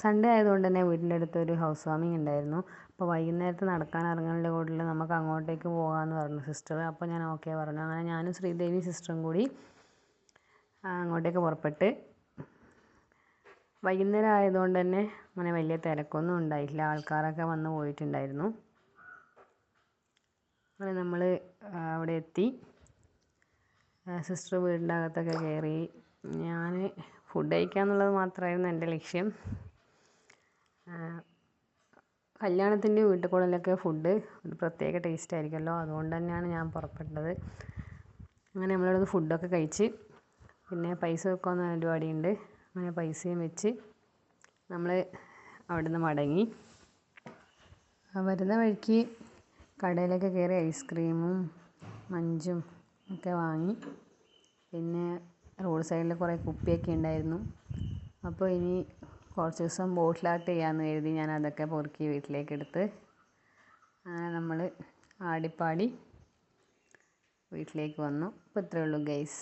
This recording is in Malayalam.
സൺഡേ ആയതുകൊണ്ട് തന്നെ വീടിന്റെ അടുത്ത് ഒരു ഹൗസ് വാമിങ് ഉണ്ടായിരുന്നു. അപ്പോൾ വൈകുന്നേരത്ത് നടക്കാൻ ഇറങ്ങുന്നതിന്റെ കൂട്ടത്തിൽ നമുക്ക് അങ്ങോട്ടേക്ക് പോകാമെന്ന് പറഞ്ഞു സിസ്റ്റർ അപ്പോൾ ഞാൻ ഓക്കെ പറഞ്ഞു. അങ്ങനെ ഞാനും ശ്രീദേവി സിസ്റ്ററും കൂടി അങ്ങോട്ടേക്ക് പുറപ്പെട്ട് വൈകുന്നേരം ആയതുകൊണ്ട് തന്നെ അങ്ങനെ വലിയ തിരക്കൊന്നും ഉണ്ടായില്ല ആൾക്കാരൊക്കെ വന്ന് പോയിട്ടുണ്ടായിരുന്നു. അങ്ങനെ നമ്മൾ അവിടെ എത്തി. സിസ്റ്റർ വീടിന്റെ അകത്തൊക്കെ കയറി. ഞാൻ ഫുഡ് കഴിക്കുക എന്നുള്ളത് മാത്രമായിരുന്നു എന്റെ ലക്ഷ്യം. കല്യാണത്തിന്റെ വീട്ടുകളിലൊക്കെ ഫുഡ് ഒരു പ്രത്യേക ടേസ്റ്റ് ആയിരിക്കുമല്ലോ. അതുകൊണ്ട് തന്നെയാണ് ഞാൻ പുറപ്പെട്ടത്. അങ്ങനെ നമ്മളിവിടെ ഫുഡൊക്കെ കഴിച്ച് പിന്നെ പൈസ വെക്കാമെന്ന പരിപാടിയുണ്ട്. അങ്ങനെ പൈസയും വെച്ച് നമ്മൾ അവിടുന്ന് മടങ്ങി. വരുന്ന വഴിക്ക് കടയിലൊക്കെ കയറി ഐസ്ക്രീമും മഞ്ചും ഒക്കെ വാങ്ങി. പിന്നെ റോഡ് സൈഡിൽ കുറേ കുപ്പിയൊക്കെ ഉണ്ടായിരുന്നു. അപ്പോൾ ഇനി കുറച്ച് ദിവസം ബോട്ടിലാട്ട് ചെയ്യാമെന്ന് കരുതി ഞാൻ അതൊക്കെ പൊറുക്കി വീട്ടിലേക്ക് എടുത്ത് അങ്ങനെ നമ്മൾ ആടിപ്പാടി വീട്ടിലേക്ക് വന്നു. അപ്പോൾ ഇത്രയേ ഉള്ളൂ ഗൈസ്.